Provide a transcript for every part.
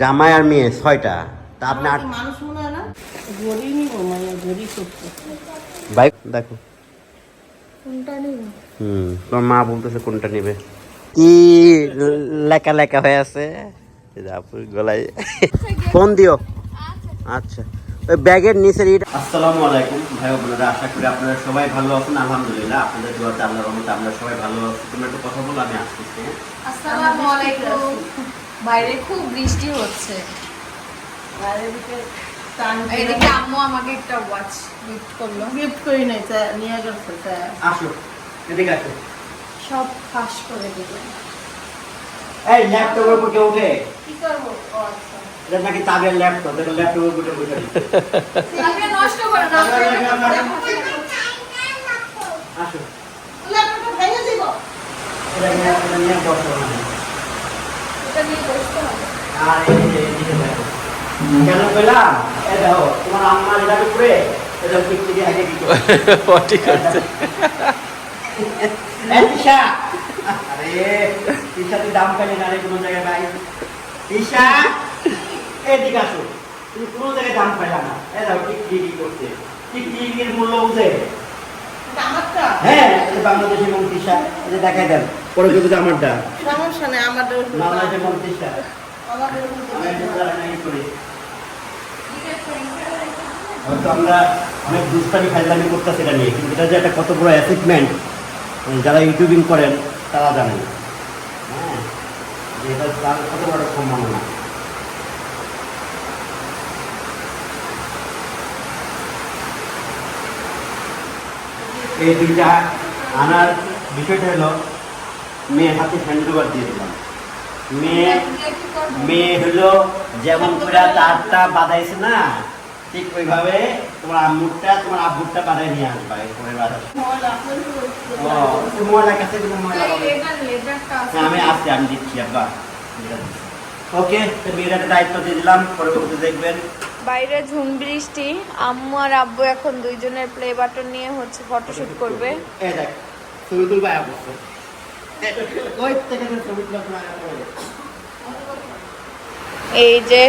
জামাই আর মেয়ে ছয়টা। তা আপনি আট মানুষ মনে হয় না? ঘড়ি নিব মানে ঘড়ি করতে বাইক দেখো। কোনটা নিব? হুম তোমার মা বলতেছে কোনটা নিবে। কি লেকা লেকা হয়ে আছে? গলায়। ফোন দিও। আচ্ছা। ওই ব্যাগের নিচের ইট আসসালামু আলাইকুম। ভাই বোনেরা আশা করি আপনারা সবাই ভালো আছেন। আলহামদুলিল্লাহ আপনাদের দোয়াতে আল্লাহর রহমতে আমরা সবাই ভালো আছি। তোমরা একটু কথা বলো আমি আসতেছি হ্যাঁ? আসসালামু আলাইকুম। বাইরে খুব বৃষ্টি হচ্ছে। এদিকে আম্মু আমাকে একটা ওয়াচ গিফট করল। গিফট করি নাই তা নিয়ে গেছে আসো এদিকে আসো। সব ফাঁস করে দিল। এই ল্যাপটপের উপর কেউ উঠে কি করব? ও আচ্ছা। এটা নাকি তাদের ল্যাপটপ দেখো ল্যাপটপের উপরে বসে নষ্ট করে আসো। ল্যাপটপটা ভেঙে দিব। এটা নিয়ে এটা নিয়ে বসো না এটা নিয়ে বসতে হবে আর এই যে এদিকে দেখো। কেন পেলাম এ দেখো তোমার আম্মা এটা উপরে এটা ঠিক আগে কি ঠিক আছে। এই আরে তিশা তুই দাম পেলি না রে কোনো জায়গায় ভাই? তিশা এদিকে আসো। তুমি কোনো জায়গায় দাম না। এ দেখো ঠিক ঠিক করছে। ঠিক ঠিকের মূল্য বুঝে? হ্যাঁ বাংলাদেশি মন্ত্রিসা এই যে দেখাই দেন। পরে কিন্তু আমারটা সমস্যা নেই আমাদের করি। হয়তো আমরা অনেক দুষ্টামি করতেছি এটা নিয়ে কিন্তু এটা যে একটা কত বড় অ্যাচিভমেন্ট যারা ইউটিউবিং করেন তারা জানেন হ্যাঁ? যে এটা তার কত বড় এই দুইটা আনার বিষয়টা হলো মেয়ে হাতে হ্যান্ড ওভার দিয়ে দিলাম। মেয়ে মেয়ে হলো যেমন করে তারটা বাঁধাইছে না ঠিক ওইভাবে তোমার আম্মুরটা তোমার আব্বুরটা বাঁধাই নিয়ে আসবা এরপরে বাঁধা ময়লা। ও একটু ময়লা কাছে ময়লা হ্যাঁ আমি আসছি আমি দিচ্ছি আব্বা। ওকে তো মেয়ের একটা দায়িত্ব দিয়ে দিলাম পরবর্তী দেখবেন। বাইরে ঝুম বৃষ্টি আম্মু আর আব্বু এখন দুইজনের প্লে বাটন নিয়ে হচ্ছে ফটোশুট করবে। এই দেখ ছবি তুলবা অবশ্য এই যে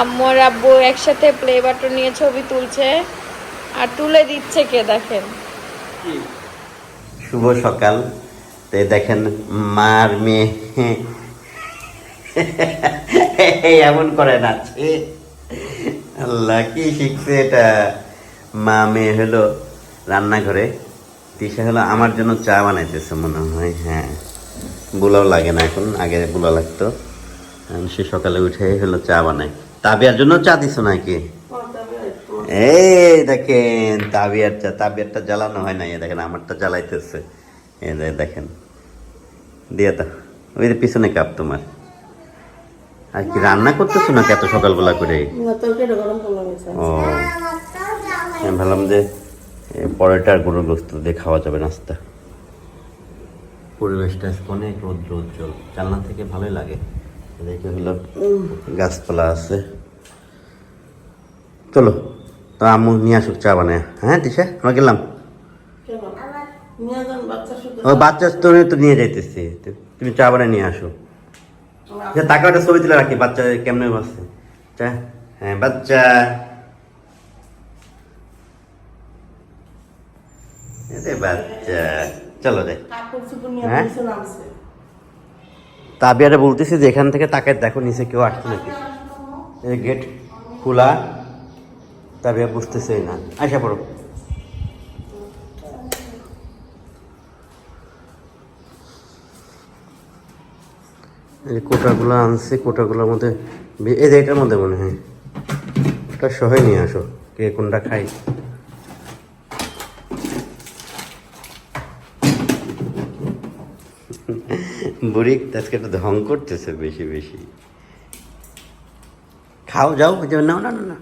আম্মু আর আব্বু একসাথে প্লে বাটন নিয়ে ছবি তুলছে আর তুলে দিচ্ছে কে দেখেন? শুভ সকাল। তে দেখেন মার মেয়ে। এমন করে নাচে আল্লাহ কি শিখছে এটা? মা মেয়ে হলো রান্নাঘরে। তিশা হলো আমার জন্য চা বানাইতেছে মনে হয় হ্যাঁ। বুলাও লাগে না এখন আগে বুলা লাগতো। সে সকালে উঠে হলো চা বানায়। তাবিয়ার জন্য চা দিছো নাকি? এই দেখেন তাবিয়ার চা তাবিয়ারটা জ্বালানো হয় না এই দেখেন আমারটা জ্বালাইতেছে। এই যে দেখেন দিয়ে দাও। ওই যে পিছনে কাপ তোমার। আর কি রান্না করতেছো না এত সকালবেলা করে? ও ভাবলাম যে এ, পরোটা আর গরুর গোস্ত দিয়ে খাওয়া যাবে নাস্তা। পরিবেশটা অনেক রৌদ্র উজ্জ্বল। জানলা থেকে ভালোই লাগে। এদিকে হলো গাছপালা আছে। চলো তো আম্মু নিয়ে আসুক চা বানায়। হ্যাঁ দিশা আমরা গেলাম। ও বাচ্চা তো তো নিয়ে যাইতেছি। তুমি চা বানায় নিয়ে আসো। তাকে একটা ছবি তুলে রাখি বাচ্চা কেমনে বসছে চা হ্যাঁ বাচ্চা। এরে বাচ্চা চলো কাপড় হ্যাঁ? তাবিয়ারে বলতেছি যে এখান থেকে তাকে দেখো নিচে কেউ আসছে নাকি? এই গেট খোলা তাবিয়া বুঝতেছে না। আইসা পড়ো। এই কোটাগুলো আনছি কোটাগুলোর মধ্যে এই যে এটার মধ্যে মনে হয়। ওটা সহায় নিয়ে আসো কে কোনটা খাই বুড়ি আজকে একটু ঢং করতেছে বেশি বেশি। খাও যাও ওই যে নাও না না না।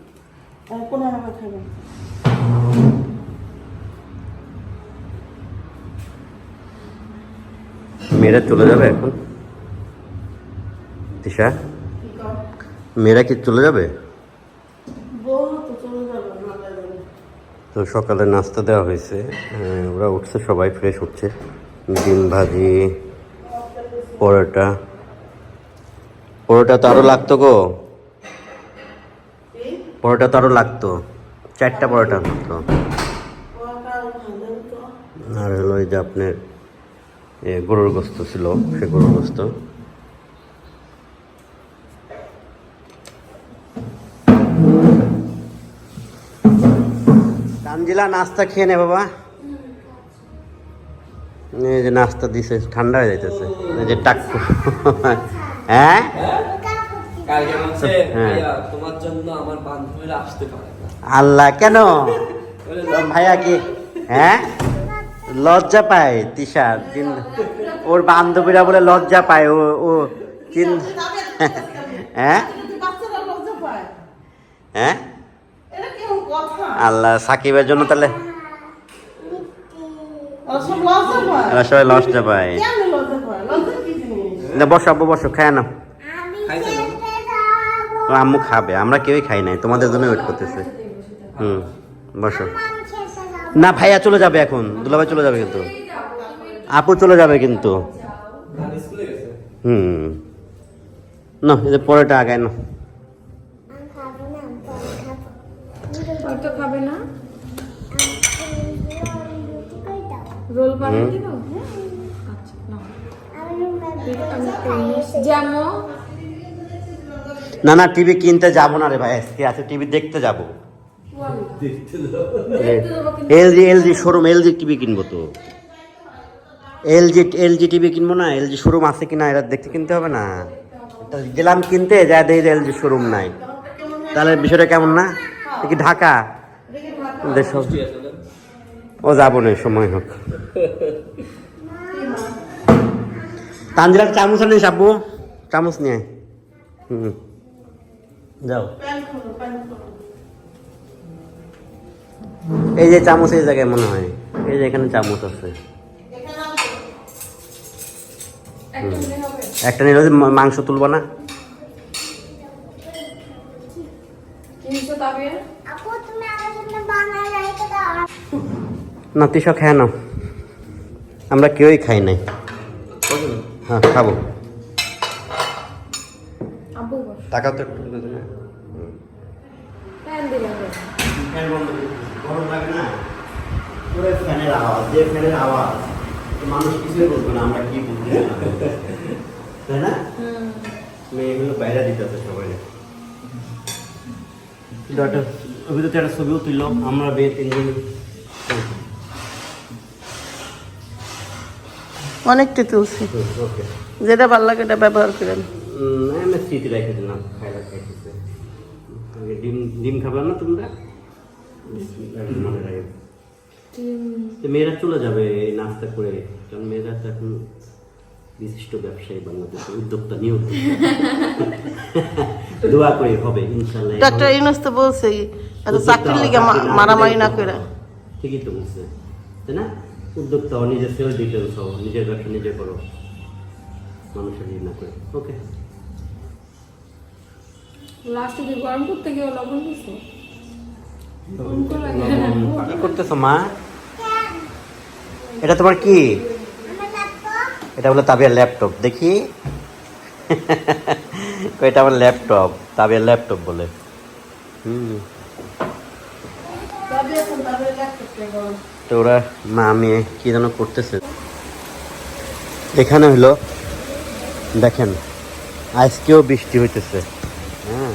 মেয়েরা চলে যাবে এখন? তিশা? মেয়েরা কি চলে যাবে? তো যাবে সকালে নাস্তা দেওয়া হয়েছে। ওরা উঠছে সবাই ফ্রেশ হচ্ছে ডিম ভাজি পরোটা। পরোটা তো আরও লাগতো গো। পরোটা তো আরও লাগতো। চারটা পরোটা লাগতো। আর হলো এই যে আপনার গরুর গোস্ত ছিল সে গরুর গোস্ত। তানজিলা নাস্তা খেয়ে নে বাবা। এই যে নাস্তা দিছে ঠান্ডা হয়ে যাইতেছে। এই যে টাক্কু। হ্যাঁ? হ্যাঁ। ভাইয়া তোমার জন্য আমার বান্ধবীরা আসতে পারে না। আল্লাহ কেন? ভাইয়া কি? হ্যাঁ? লজ্জা পায় তিশা দিন ওর বান্ধবীরা বলে লজ্জা পায় ও ও তিন হ্যাঁ? হ্যাঁ? আল্লাহ সাকিবের জন্য তাহলে ওরা সব লজ্জা পায় এরা সবাই লজ্জা পায় না, বসো আব্বু বসো খায় না আম্মু খাবে আমরা কেউই খাই নাই তোমাদের জন্য ওয়েট করতেছে। হুম বসো। না ভাইয়া চলে যাবে এখন দুলাভাই চলে যাবে কিন্তু। আপু চলে যাবে কিন্তু। হুম। না পরেটা আগায় না বানিয়ে দিব আচ্ছা নাও। না না টিভি কিনতে যাব না রে ভাই আজকে আছে টিভি দেখতে যাব। LG LG showroom LG TV কিনবো তো। এলজি এলজি টিভি কিনবো না এলজি শোরুম আছে কিনা এটা দেখতে কিনতে হবে না। তা গেলাম কিনতে যা দেখি এলজি শোরুম নাই। তাহলে বিষয়টা কেমন না? কি ঢাকা? দেশ? ও যাব না সময় হোক। তানজিলার চামচ আনিস আব্বু। চামচ নিয়ে। হুম। যাও। এই যে চামচ এই জায়গায় মনে হয়। এই যে এখানে চামচ আছে। একটা মা- মাংস তুলবো না কিনছো তবে আপু তুমি আমার জন্য বানায় রেখে দাও না তিস খায় না আমরা কেউই খাই নাই। হ্যাঁ খাব। টাকা তো একটু দিয়ে দেবে। প্যান দিলে হবে। ফ্যান বন্ধ করে দিচ্ছি। গরম লাগে না। পুরো ফ্যানের আওয়াজ যে আওয়াজ মানুষ কিছুই বলবে না আমরা কি বুঝতে তাই না? মেয়েগুলো বাইরে দিতে আছে সবাই। একটা ছবিও তুলল আমরা মেয়ে তিনজন। অনেকটা তুলছি। ওকে যেটা ভালো লাগে এটা ব্যবহার করেন। আমি স্মৃতি রেখে দিলাম খাইলা খাইতেছে। ডিম ডিম খাবে না তোমরা? মনে রাখে। মেয়েরা চলে যাবে এই নাস্তা করে। কারণ মেয়েরা তো এখন বিশিষ্ট ব্যবসায়ী বাংলাদেশে উদ্যোক্তা নিয়ে দোয়া করে হবে ইনশাল্লাহ ডাক্তার ইউনুস তো বলছে এত চাকরির লিগে মারামারি না করে। ঠিকই তো বলছে তাই না? উদ্যোক্তা হও নিজের সেলফ ডিটেলস হও নিজের ব্যবসা নিজে করো। মানুষের ঋণ না করে ওকে লাস্টে দিয়ে গরম করতে গিয়ে লবণ দিছো কি করতেছো মা? এটা তোমার কি? ল্যাপটপ এটা বলে তাবিয়ার ল্যাপটপ দেখি। এটা আমার ল্যাপটপ তাবিয়ার ল্যাপটপ বলে। হুম। তো ওরা মা মেয়ে কি যেন করতেছে। এখানে হলো দেখেন আজকেও বৃষ্টি হইতেছে। হ্যাঁ।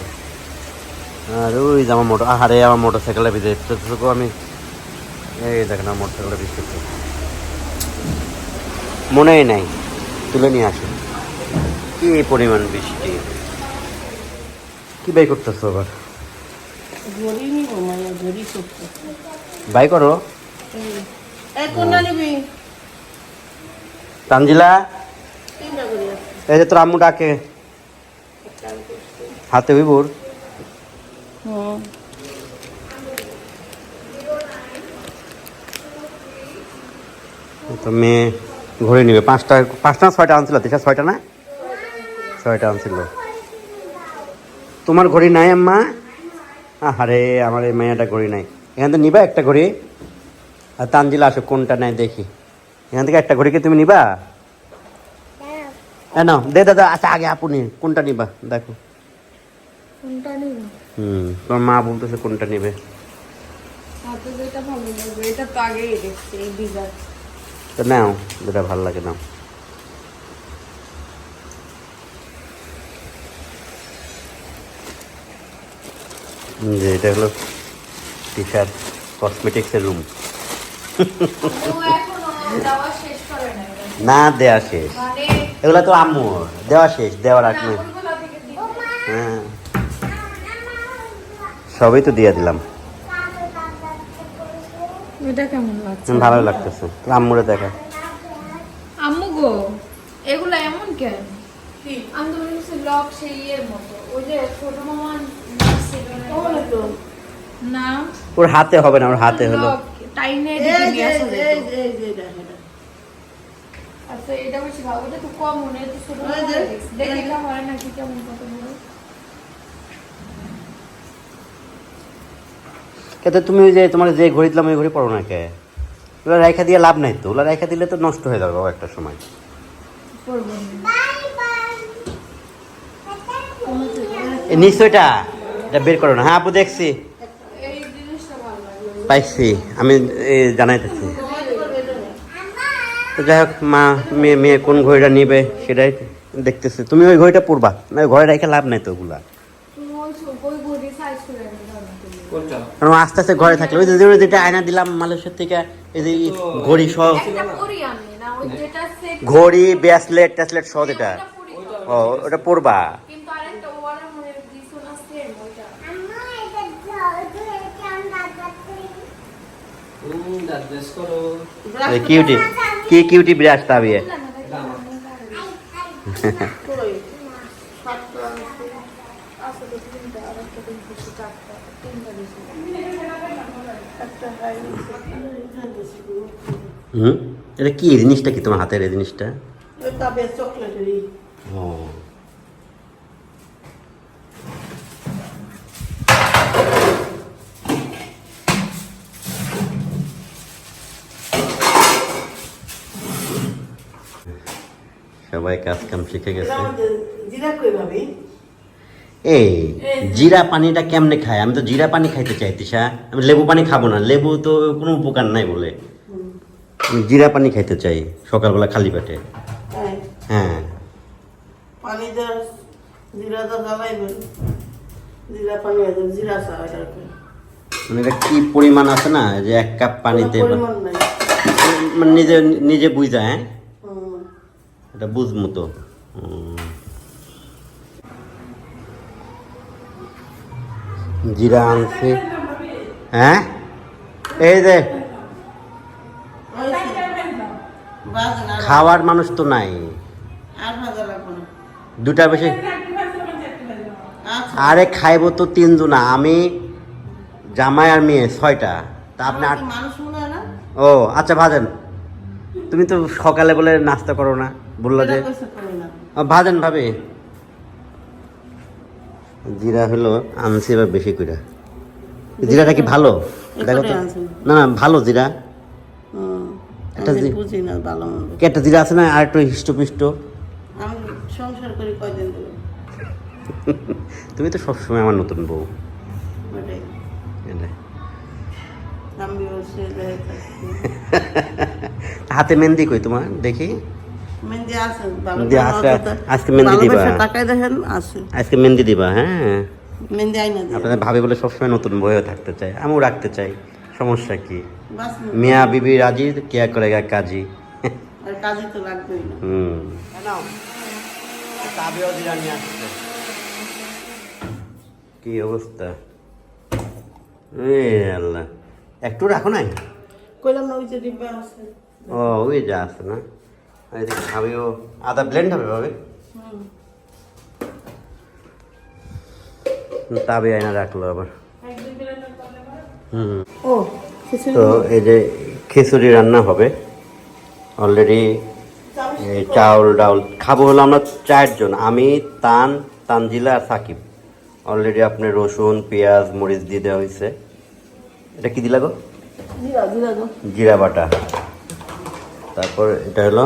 আর ওই যে আমার মোটর আহারে আমার মোটর সাইকেলটা ভিজে তো আমি এই দেখেন আমার মোটর সাইকেলটা হচ্ছে মনেই নাই তুলে নিয়ে আসুন কি পরিমাণ বৃষ্টি। কি বাই করতেছো আবার? বাই করো কোনটা নিবি তানজিলা? তিনটা এই যে তোর আম্মু ডাকে। হাতে হুম তো মেয়ে ঘুরে নিবে। পাঁচটা পাঁচটা ছয়টা আনছিল? তিসা ছয়টা না? ছয়টা আনছিল। তোমার ঘড়ি নাই আম্মা? আরে আমার এই মেয়েটা ঘড়ি নাই। এখান থেকে নিবা একটা ঘড়ি। আর তানজিলা আসো কোনটা নেয় দেখি। এখান থেকে একটা ঘড়ি কি তুমি নিবা? এ নাও দে দাদা আচ্ছা আগে আপনি কোনটা নিবা? দেখো। কোনটা নিব? হুম তোমার মা বলতেছে কোনটা নিবে। তো নাও যেটা ভালো লাগে নাও। যে এটা হলো টি শার্ট কসমেটিক্সের রুম না দেওয়া শেষ। মানে এগুলো তো আম্মুর। দেওয়া শেষ দেওয়ার দিতে হ্যাঁ। সবই তো দিয়ে দিলাম। এটা কেমন লাগছে? ভালো লাগতেছে। আম্মুরে দেখা। আম্মু গো এগুলো এমন কেন? আমি তো লক সেই ইয়ের মতো। ওই যে ছোট মামা না ওর হাতে হবে না ওর হাতে হলো। টাইনে যেত। আচ্ছা এটা বেশি ভালো ওটা তো কম মনে তো ছোট দেখে এই হয় নাকি কেমন কত বড়? তুমি ওই যে তোমার যে ঘড়ি দিলাম ওই ঘড়ি পড়ো না কে? ওগুলো রেখা দিয়ে লাভ নাই তো ওগুলো রেখা দিলে তো নষ্ট হয়ে যাবে একটা সময়। পড়ব না। এই নিশ্চয়টা এটা বের করো না। হ্যাঁ আপু দেখছি এই জিনিসটা ভালো লাগে পাইছি আমি জানাইতেছি। তো যাই হোক মা মেয়ে মেয়ে কোন ঘড়িটা নিবে সেটাই দেখতেছে। তুমি ওই ঘড়িটা পড়বা না ওই ঘরে রেখে লাভ নাই তো ওগুলা? কারণ আস্তে আস্তে ঘরে থাকলে ওই যে যেটা আয়না দিলাম মালয়েশিয়ার থেকে এই যে ঘড়ি সহ ঘড়ি ব্রেসলেট ট্যাসলেট সহ যেটা। ও ওটা পড়বা হুম? এটা কি এই জিনিসটা কি তোমার হাতের এই জিনিসটা? ও। সবাই কাজ কাম শিখে গেছে। এই জিরা পানিটা কেমনে খায়? আমি তো জিরা পানি খাইতে চাই তিশা আমি লেবু পানি খাব না লেবু তো কোনো উপকার নাই বলে। আমি জিরা পানি খাইতে চাই সকালবেলা খালি পেটে। হ্যাঁ। হ্যাঁ মানে এটা কি পরিমাণ আছে না যে এক কাপ পানিতে মানে নিজে নিজে বুঝা হ্যাঁ। এটা বুঝব তো জিরা আনছে। হ্যাঁ? এই যে। খাওয়ার মানুষ তো নাই। দুটা বেশি। আরে খাইবো তো তিনজন আমি জামাই আর মেয়ে ছয়টা। তা আপনি ও আচ্ছা ভাজেন। তুমি তো সকালে বলে নাস্তা করো না। বলল যে ভাজেন ভাবে। জিরা হলো আনছি এবার বেশি করে জিরাটা কি ভালো? দেখো তো। না না ভালো জিরা। একটা জি- ভালো একটা জিরা আছে না আর একটু হিষ্টপিষ্ট? সংসার করি কয়দিন তুমি তো সবসময় আমার নতুন বউ। হাতে মেহেন্দি কই তোমার? দেখি। মেহেন্দি আছে মেহেন্দি আছে, আজকে মেহেন্দি দিবা? টাকায় দেখেন আছে আজকে মেহেন্দি দিবা হ্যাঁ মেহেন্দি আইনা আপনাদের ভাবি বলে সবসময় নতুন বইও থাকতে চাই আমিও রাখতে চাই সমস্যা কি? মিয়া বিবি রাজি কেয়া করে গা কাজী? আর কাজে তো লাগবেই না। হুম। তাবেও জিরা নিয়ে আসছে। কি অবস্থা? এ আল্লাহ। একটু রাখো নাই? কইলাম না ওই যে ডিব্বা আছে। ও ওই যা আছে না? এদিকে ভাবিও আদা ব্লেন্ড হবে ভাবে। তাবে আয়না রাখল আবার। হুম। তো এই যে খিচুড়ি রান্না হবে অলরেডি চাউল ডাউল খাব হলো আমরা চারজন আমি তান তানজিলা আর সাকিব। অলরেডি আপনার রসুন পেঁয়াজ মরিচ দিয়ে দেওয়া হয়েছে। এটা কি দিলা গো। জিরা বাটা। তারপর এটা হলো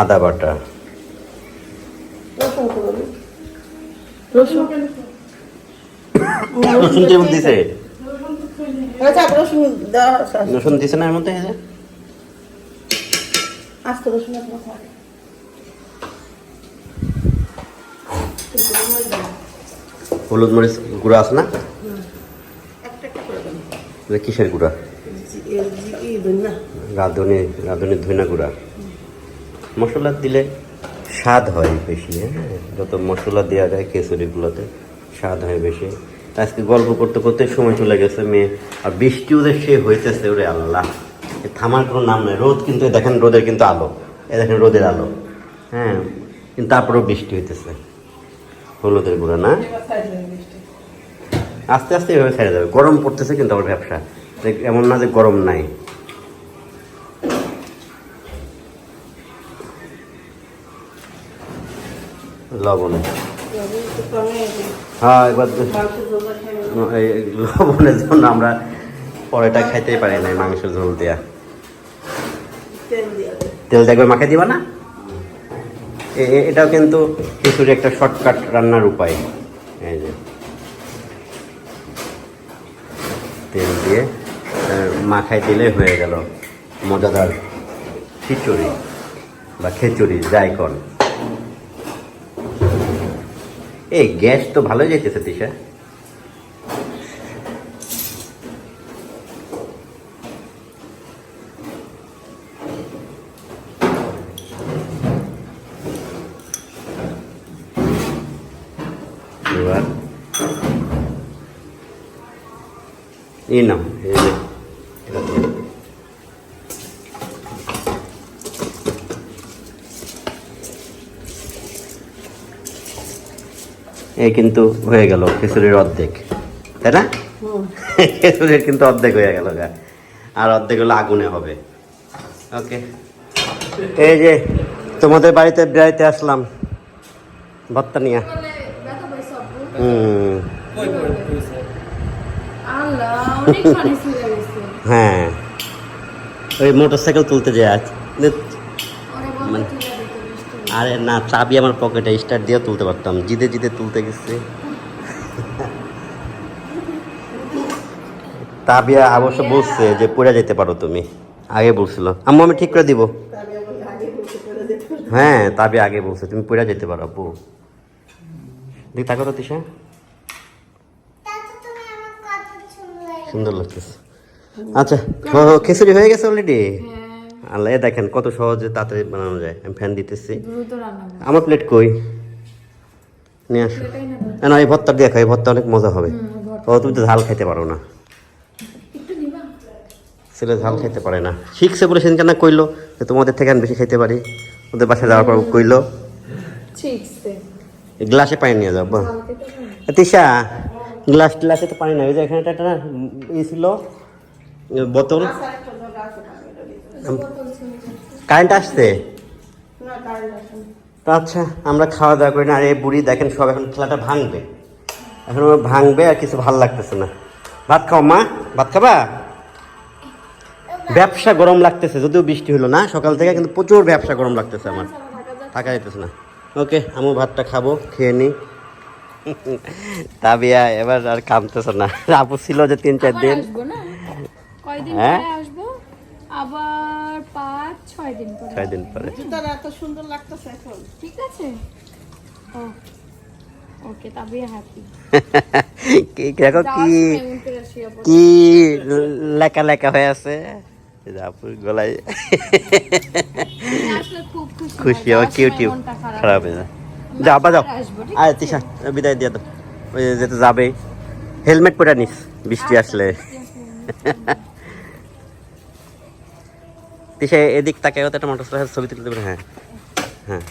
আদা বাটা। রসুন কেমন দিছে? আচ্ছা রসুন দিছে না এর মধ্যে রসুন। হলুদ মরিচ গুঁড়া আছে না? একটা একটা করে দেন এটা কিসের গুঁড়া? রাঁধুনি রাঁধুনি ধইনা গুঁড়া। মশলা দিলে স্বাদ হয় বেশি হ্যাঁ? যত মশলা দেওয়া যায় খিচুড়িগুলোতে স্বাদ হয় বেশি। আজকে গল্প করতে করতে সময় চলে গেছে, মেয়ে। আর বৃষ্টিও যে সে হইতেছে, ওরে আল্লাহ। থামার কোনো নাম নেই। রোদ কিন্তু দেখেন রোদের কিন্তু আলো। এ দেখেন রোদের আলো। হ্যাঁ কিন্তু তারপরেও বৃষ্টি হইতেছে। হলুদের গুঁড়া, না? আস্তে আস্তে এভাবে ছেড়ে যাবে। গরম পড়তেছে কিন্তু আমার ব্যবসা। এমন না যে গরম নাই। লবণে। হ্যাঁ এবার এই লবণের জন্য আমরা পরেটা খাইতেই পারি না মাংস ঝোল দিয়া। তেল দিয়ে দেন তেল দেখবে মাখে দিবা না? এটাও কিন্তু খিচুড়ি একটা শর্টকাট রান্নার উপায়। এই যে। তেল দিয়ে মাখাই দিলে হয়ে গেল মজাদার খিচুড়ি বা খিচুড়ি যাই কর এই গ্যাস তো ভালোই যেতেছে তিশা এবার নাও এই যে এটা দিয়ে। এই কিন্তু হয়ে গেল খিচুড়ির অর্ধেক তাই না? খিচুড়ির কিন্তু অর্ধেক হয়ে গেল গা। আর অর্ধেক হলো আগুনে হবে। ওকে। এই যে তোমাদের বাড়িতে বেড়াইতে আসলাম ভত্তা নিয়ে। হুম। হ্যাঁ। ওই মোটর সাইকেল তুলতে যায়। আজ মানে- আরে না, চাবি আমার পকেটে, স্টার্ট দিয়ে তুলতে পারতাম। জিদে জিদে তুলতে গেছে। তাবিয়া অবশ্য বলছে যে, পড়ে যেতে পারো তুমি। আগে বলছিল। আম্মু, আমি ঠিক করে দিব। তবে হ্যাঁ তাবিয়া আগে বলছে, তুমি পড়ে যেতে পারো, আপু। দেখ তাকো তো তিশা। সুন্দর লাগতেছে। আচ্ছা খিচুড়ি হয়ে গেছে অলরেডি আল্লাহ দেখেন কত সহজে তাড়াতাড়ি বানানো যায়। আমি ফ্যান দিতেছি। আমার প্লেট কই? নিয়ে আসো। না, না এই ভর্তা দিয়ে খাই ভর্তা অনেক মজা হবে। ও তুমি তো ঝাল খাইতে পারো না। ছেলে ঝাল খাইতে পারে না। শিখছে বলে সেদিন কেন কইলো যে তোমাদের থেকে আমি বেশি খাইতে পারি। ওদের বাসায় যাওয়ার পর কইলো। ঠিক গ্লাসে পানি নিয়ে। এ, তিশা গ্লাস গ্লাসে তো পানি নাই। ওই যে এখানে একটা ই ছিল বোতল আরেকটা জায়গা আছে পানিটা দিতে। কারেন্ট আসছে? আচ্ছা আমরা খাওয়া দাওয়া করি না। আর এই বুড়ি দেখেন সব এখন খেলাটা ভাঙবে। এখন ওর ভাঙবে আর কিছু ভালো লাগতেছে না। ভাত খাও মা। ভাত খাবা? ব্যবসা গরম লাগতেছে যদিও বৃষ্টি হলো না। সকাল থেকে কিন্তু প্রচুর ব্যবসা গরম লাগতেছে আমার। থাকা যাইতেছে না। ওকে আমি ভাতটা খাব খেয়ে নিই তাবিয়া এবার আর কামতেছে না। আপু ছিল যে তিন চার দিন। হ্যাঁ? আবার পাঁচ ছয় দিন পরে। ছয় দিন পরে। জুতাটা এত সুন্দর লাগতেছে এখন। ঠিক আছে? ও ওকে তবে হ্যাপি কি দেখো কি কি লেকা লেকা হয়ে আছে। গলায়। খুশি খারাপ হয়ে যায়। আবার যাও। আয় তিশা বিদায় দিয়ে দাও। ওই যে যেতে যাবে। হেলমেট পরে নিস বৃষ্টি আসলে। তিশা এদিক তাকে একটা মোটর সাইকেল ছবি তুলতে পারে হ্যাঁ হ্যাঁ।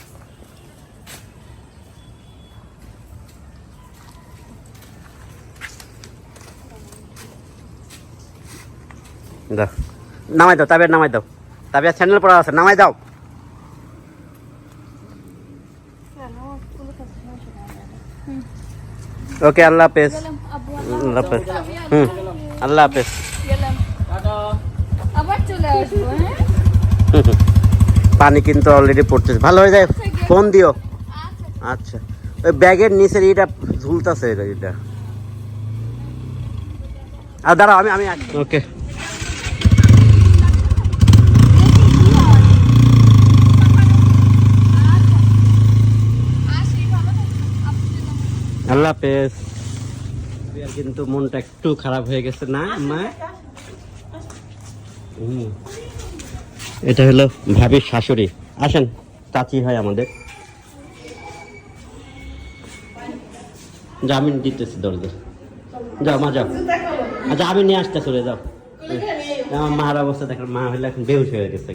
নামাই দাও, তাবিয়ার নামাই দাও। তাবিয়ার চ্যানেল পড়া আছে, নামাই দাও। ওকে, আল্লাহ হাফেজ। আল্লাহ হাফেজ। হুম। আল্লাহ হাফেজ। আবার চলে আসব হ্যাঁ। পানি কিন্তু অলরেডি পড়তেছে। ভালো হয়ে যায়? ফোন দিও। আচ্ছা। ওই ব্যাগের নিচের এটা ঝুলতাছে এটা এটা আর দাঁড়াও আমি আমি ওকে আল্লাহ হাফেজ। কিন্তু মনটা একটু খারাপ হয়ে গেছে না মা? হুম। এটা হলো ভাবির শাশুড়ি। আসেন চাচি হয় আমাদের। জামিন দিতেছি দরজা। যাও মা যাও। আচ্ছা আমি নিয়ে আসতে চলে যাও। আমার মার অবস্থা দেখো মা হলে এখন বেউস হয়ে গেছে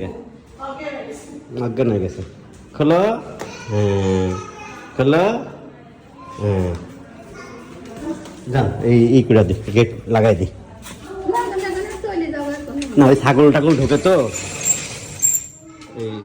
অজ্ঞান হয়ে গেছে। খোলো। হ্যাঁ খোলো। হ্যাঁ। যান এই ই করে দি গেট লাগাই দি। না ওই ছাগল টাগল ঢোকে তো। এই